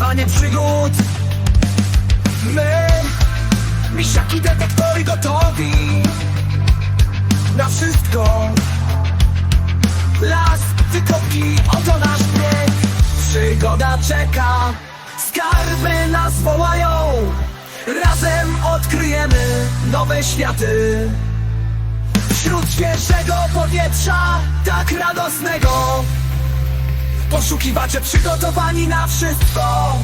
poszukiwanie przygód. My, misiaki detektory gotowi Na wszystko. Las, wykopki, oto nasz bieg. Przygoda czeka. Skarby nas wołają. Razem odkryjemy nowe światy. Wśród świeżego powietrza, tak radosnego Poszukiwacze przygotowani na wszystko!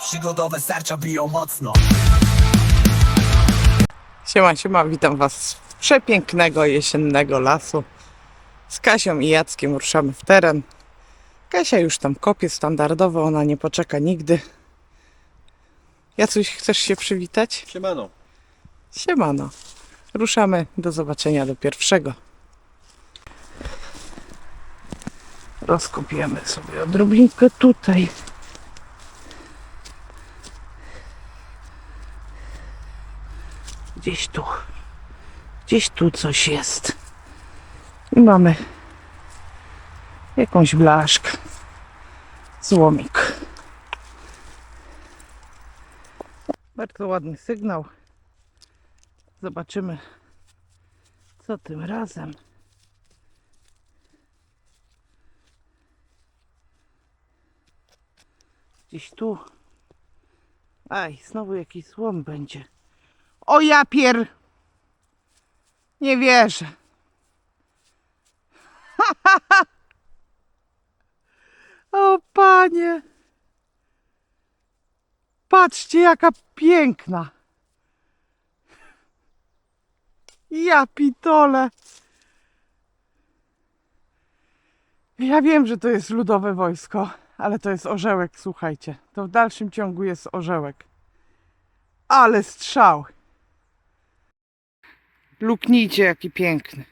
Przygodowe serca biją mocno Siema, siema, witam Was z przepięknego jesiennego lasu. Z Kasią i Jackiem ruszamy w teren. Kasia już tam kopie standardowo, ona nie poczeka nigdy. Jacuś, chcesz się przywitać? Siemano. Siemano. Ruszamy, do zobaczenia do pierwszego. Rozkopiemy sobie odrobinkę tutaj. Gdzieś tu. Gdzieś tu coś jest. I mamy jakąś blaszkę. Złomik. Bardzo ładny sygnał. Zobaczymy, co tym razem. Gdzieś tu. Aj, znowu jakiś złom będzie. O ja pier... Nie wierzę. o panie. Patrzcie jaka piękna. Ja pitole. Ja wiem, że to jest ludowe wojsko, ale to jest orzełek, słuchajcie. To w dalszym ciągu jest orzełek. Ale strzał. Luknijcie, jaki piękny.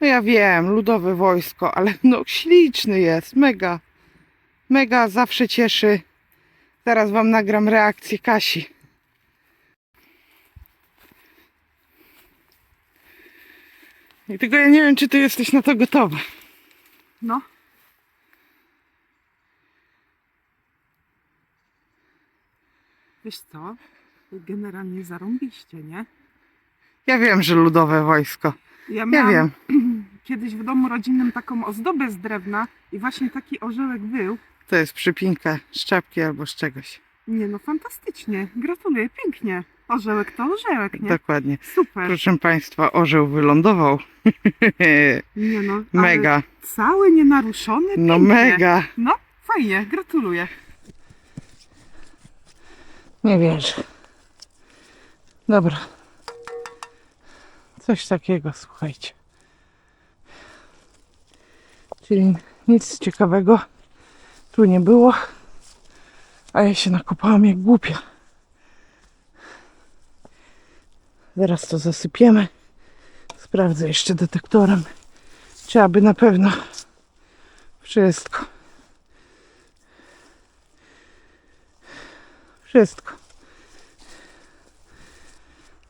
No ja wiem, ludowe wojsko, ale no śliczny jest, mega. Mega zawsze cieszy. Zaraz wam nagram reakcję Kasi. I tylko ja nie wiem, czy ty jesteś na to gotowa. No. Wiesz co? Generalnie zarąbiście, nie? Ja wiem, że ludowe wojsko. Ja Ja wiem. kiedyś w domu rodzinnym taką ozdobę z drewna i właśnie taki orzełek był. To jest przypinka z czapki albo z czegoś. Nie no, fantastycznie. Gratuluję, pięknie. Orzełek to orzełek, nie? Dokładnie. Super. Proszę Państwa, orzeł wylądował. Nie no. mega. Cały nienaruszony. No pięknie. mega. No, fajnie, gratuluję. Nie wierzę. Dobra. Coś takiego, słuchajcie. Czyli nic ciekawego tu nie było. A ja się nakopałam jak głupia. Zaraz to zasypiemy. Sprawdzę jeszcze detektorem. Czy aby na pewno wszystko. Wszystko.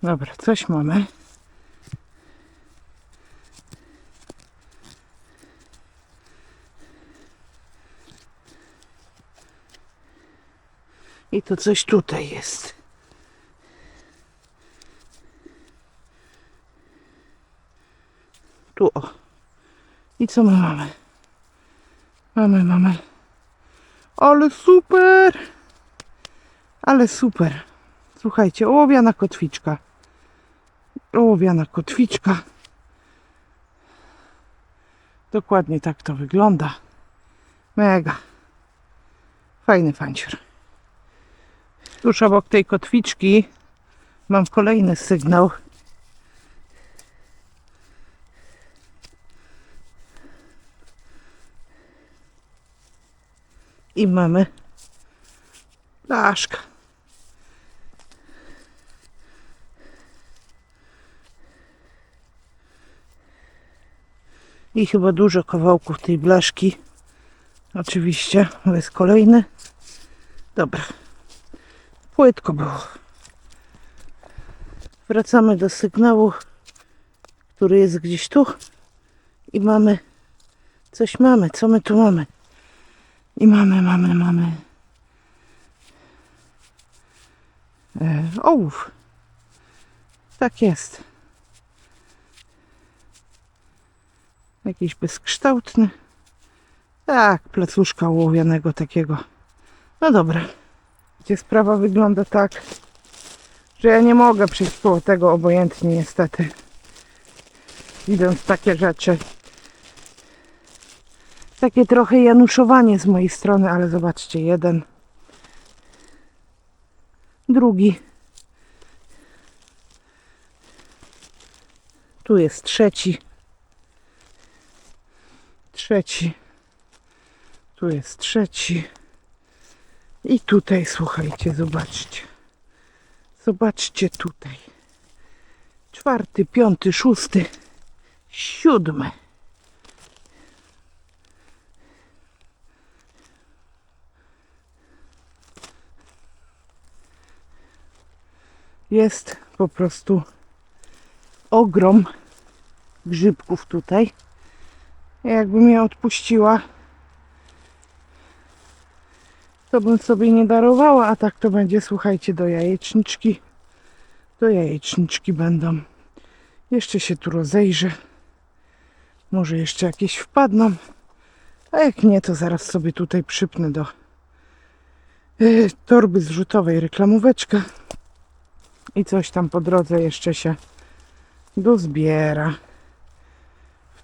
Dobra, coś mamy. I to coś tutaj jest. Tu o. I co my mamy? Mamy, mamy. Ale super! Ale super. Słuchajcie, ołowiana kotwiczka. Ołowiana kotwiczka. Dokładnie tak to wygląda. Mega. Fajny fancior. Tuż obok tej kotwiczki mam kolejny sygnał. I mamy blaszka. I chyba dużo kawałków tej blaszki. Oczywiście, to jest kolejny. Dobra. Płytko było. Wracamy do sygnału, który jest gdzieś tu. I mamy, coś mamy. Co my tu mamy? I mamy, mamy, mamy. E, ołów. Tak jest. Jakiś bezkształtny. Tak, placuszka ołowianego takiego. No dobra. Gdzie sprawa wygląda tak, że ja nie mogę przejść koło tego obojętnie niestety. Widząc takie rzeczy. Takie trochę januszowanie z mojej strony, ale zobaczcie, jeden. Drugi. Tu jest trzeci. Trzeci. Tu jest trzeci. I tutaj, słuchajcie, zobaczcie. Zobaczcie tutaj. Czwarty, piąty, szósty, siódmy. Jest po prostu ogrom grzybków tutaj. Jakbym je odpuściła, to bym sobie nie darowała, a tak to będzie, słuchajcie, do jajeczniczki. Do jajeczniczki będą. Jeszcze się tu rozejrzę. Może jeszcze jakieś wpadną. A jak nie, to zaraz sobie tutaj przypnę do y, torby zrzutowej reklamóweczkę. I coś tam po drodze jeszcze się dozbiera.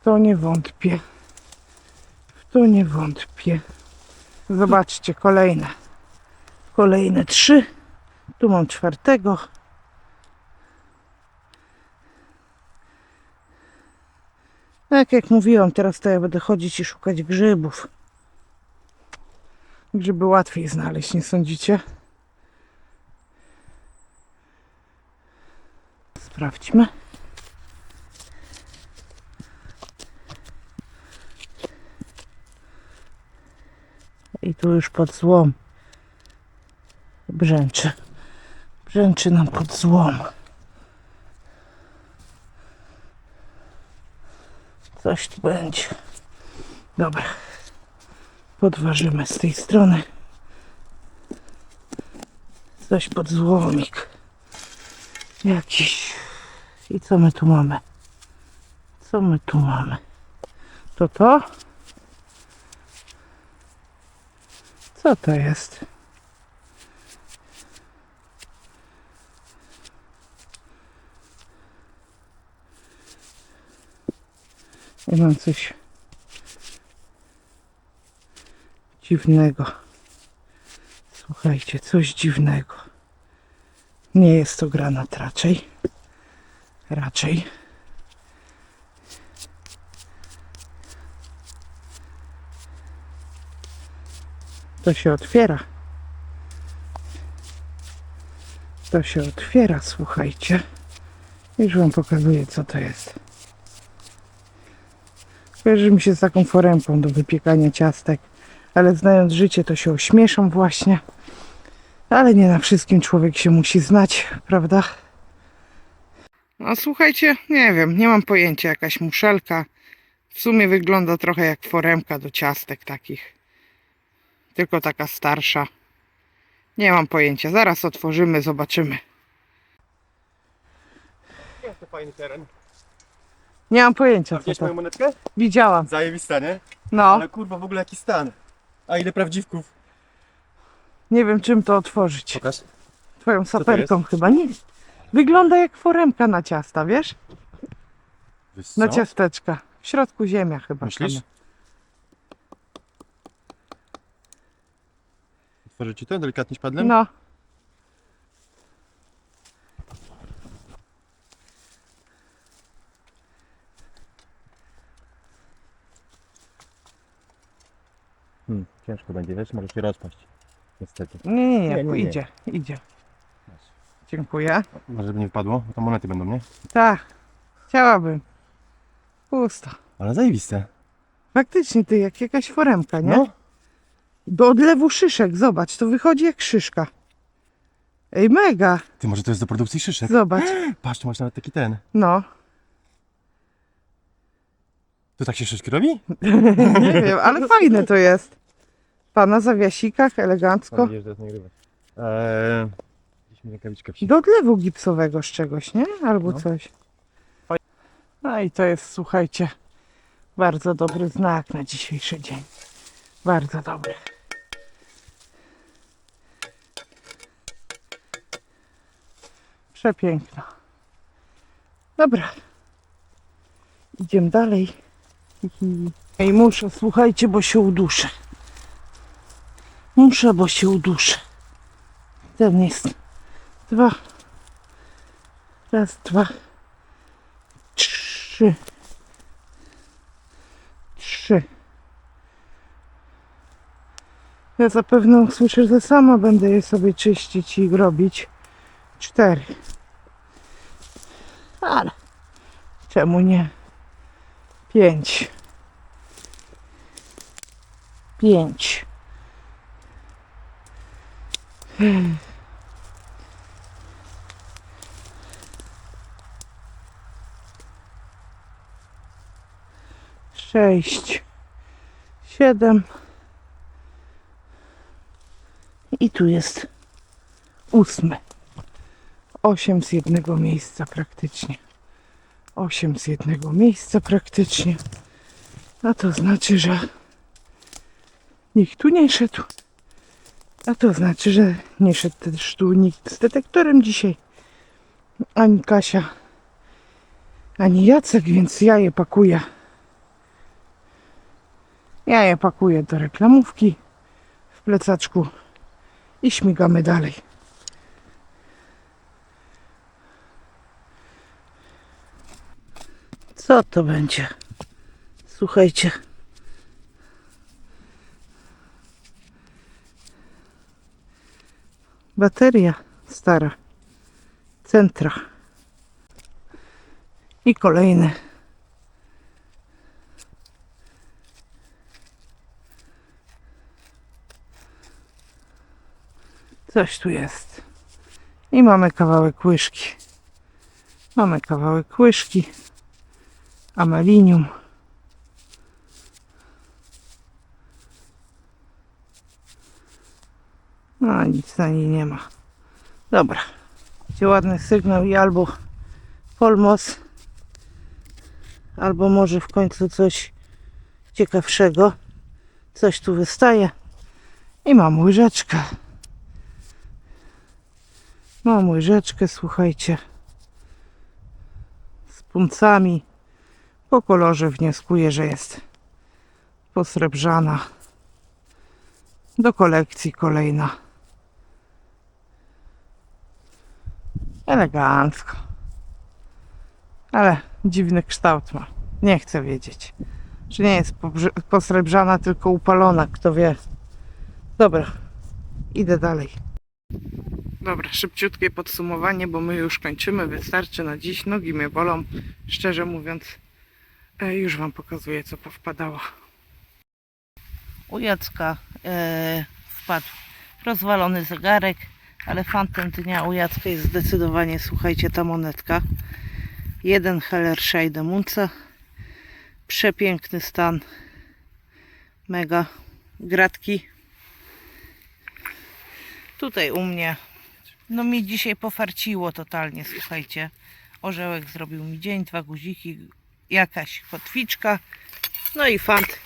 To nie wątpię. W to nie wątpię. Zobaczcie, kolejne. Kolejne trzy. Tu mam czwartego. Tak jak mówiłam, teraz to ja będę chodzić i szukać grzybów. Grzyby łatwiej znaleźć, nie sądzicie? Sprawdźmy. I tu już pod złom brzęczy. Brzęczy nam pod złom. Coś tu będzie. Dobra. Podważymy z tej strony. Coś pod złomik. Jakiś. I co my tu mamy? Co my tu mamy? To to? Co to jest? Ja mam coś dziwnego. Słuchajcie, coś dziwnego. Nie jest to granat raczej. Raczej. To się otwiera. To się otwiera, słuchajcie. Już wam pokazuję, co to jest. Kojarzy mi się z taką foremką do wypiekania ciastek, ale znając życie, to się ośmieszam właśnie. Ale nie na wszystkim człowiek się musi znać, prawda? No słuchajcie, nie wiem, nie mam pojęcia, jakaś muszelka. W sumie wygląda trochę jak foremka do ciastek takich. Tylko taka starsza. Nie mam pojęcia, zaraz otworzymy, zobaczymy. To fajny teren. Nie mam A pojęcia, co widziałeś to. moją monetkę? Widziałam, Zajebista, nie? no. Ale kurwa w ogóle jaki stan. A ile prawdziwków? Nie wiem, czym to otworzyć. Pokaż. Twoją to saperką chyba. Nie. Wygląda jak foremka na ciasta, wiesz? Na ciasteczka. W środku ziemia chyba. Myślisz? tam. Otworzę ci to delikatnie szpadlem? No. Hmm, ciężko będzie, wiesz, może się rozpaść. Niestety. Nie, nie, nie, Nie, nie, nie. idzie, idzie. Dziękuję. Może żeby nie wpadło, bo tam monety będą, nie? Tak, chciałabym. Pusto. Ale zajebiste. Faktycznie ty, jak jakaś foremka, nie? No. Do odlewu szyszek, zobacz, to wychodzi jak szyszka. Ej, mega, Ty, może to jest do produkcji szyszek? zobacz. Patrz, tu masz nawet taki ten. No, To tak się szyszki robi? nie wiem, ale fajne to jest. Pana zawiasikach, elegancko. Eee, gdzieś mi rękawiczka psi. Do odlewu gipsowego z czegoś, nie? Albo No. coś. No i to jest, słuchajcie, bardzo dobry znak na dzisiejszy dzień. Bardzo dobry. Przepiękno. Dobra. Idziemy dalej. I muszę, słuchajcie, bo się uduszę. Muszę, bo się uduszę. Ten jest dwa. Raz, dwa. Trzy. Trzy. Ja zapewne usłyszę, że sama będę je sobie czyścić i robić. Cztery. Ale czemu nie? Pięć. Pięć. sześć, siedem. I tu jest ósmy. Osiem z jednego miejsca praktycznie. Osiem z jednego miejsca praktycznie. A to znaczy, że nikt tu nie szedł. A to znaczy, że nie szedł też tu nikt z detektorem dzisiaj. Ani Kasia, ani Jacek, więc ja je pakuję. Ja je pakuję do reklamówki w plecaczku i śmigamy dalej. Co to będzie? Słuchajcie. Bateria stara. Centra. I kolejny. Coś tu jest. I mamy kawałek łyżki. Mamy kawałek łyżki. Amalinium. No, nic na niej nie ma. Dobra. Gdzie ładny sygnał i albo polmos, albo może w końcu coś ciekawszego. Coś tu wystaje. I mam łyżeczkę. Mam łyżeczkę, słuchajcie. Z puncami. Po kolorze wnioskuję, że jest posrebrzana. Do kolekcji kolejna. Elegancko. Ale dziwny kształt ma. Nie chcę wiedzieć. Czy nie jest posrebrzana, tylko upalona, kto wie. Dobra, idę dalej. Dobra, szybciutkie podsumowanie, bo my już kończymy. Wystarczy na dziś. Nogi mnie bolą. Szczerze mówiąc, już Wam pokazuję, co powpadało. U Jacka e, wpadł rozwalony zegarek, ale fantem dnia u Jacka jest zdecydowanie, słuchajcie, ta monetka. Jeden Heller Munca. Przepiękny stan. Mega. Gratki. Tutaj u mnie no mi dzisiaj pofarciło totalnie, słuchajcie. Orzełek zrobił mi dzień, dwa guziki, jakaś kotwiczka, no i fant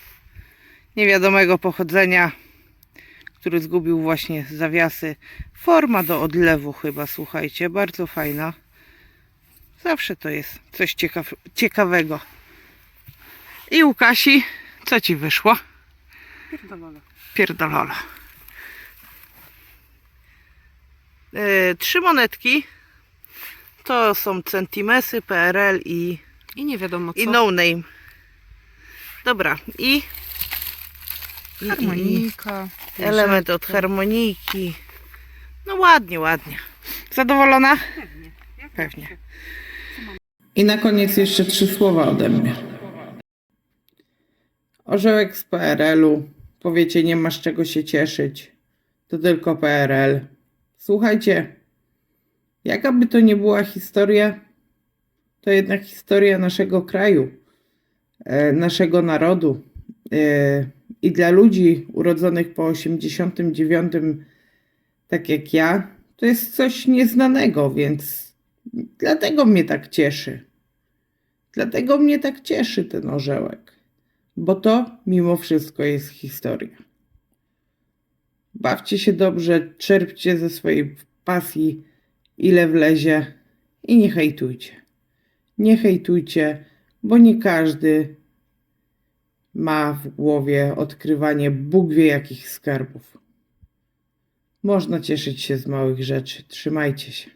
niewiadomego pochodzenia, który zgubił właśnie zawiasy. Forma do odlewu chyba, słuchajcie, bardzo fajna. Zawsze to jest coś ciekaw ciekawego. I u Kasi, co Ci wyszło? Pierdolone. Pierdolola. E, trzy monetki. To są centimesy, PRL i, I nie wiadomo co. i no name. Dobra, i, i, i, i Harmonika. element od harmoniki. No ładnie, ładnie. Zadowolona? Pewnie. Jak Pewnie. I na koniec jeszcze trzy słowa ode mnie. Orzełek z PRL-u. Powiecie, nie masz czego się cieszyć. To tylko PRL. Słuchajcie, jaka by to nie była historia, to jednak historia naszego kraju, e, naszego narodu. E, i dla ludzi urodzonych po 89, tak jak ja, to jest coś nieznanego, więc dlatego mnie tak cieszy. Dlatego mnie tak cieszy ten orzełek, bo to mimo wszystko jest historia. Bawcie się dobrze, czerpcie ze swojej pasji ile wlezie i nie hejtujcie. Nie hejtujcie, bo nie każdy ma w głowie odkrywanie Bóg wie jakich skarbów. Można cieszyć się z małych rzeczy. Trzymajcie się.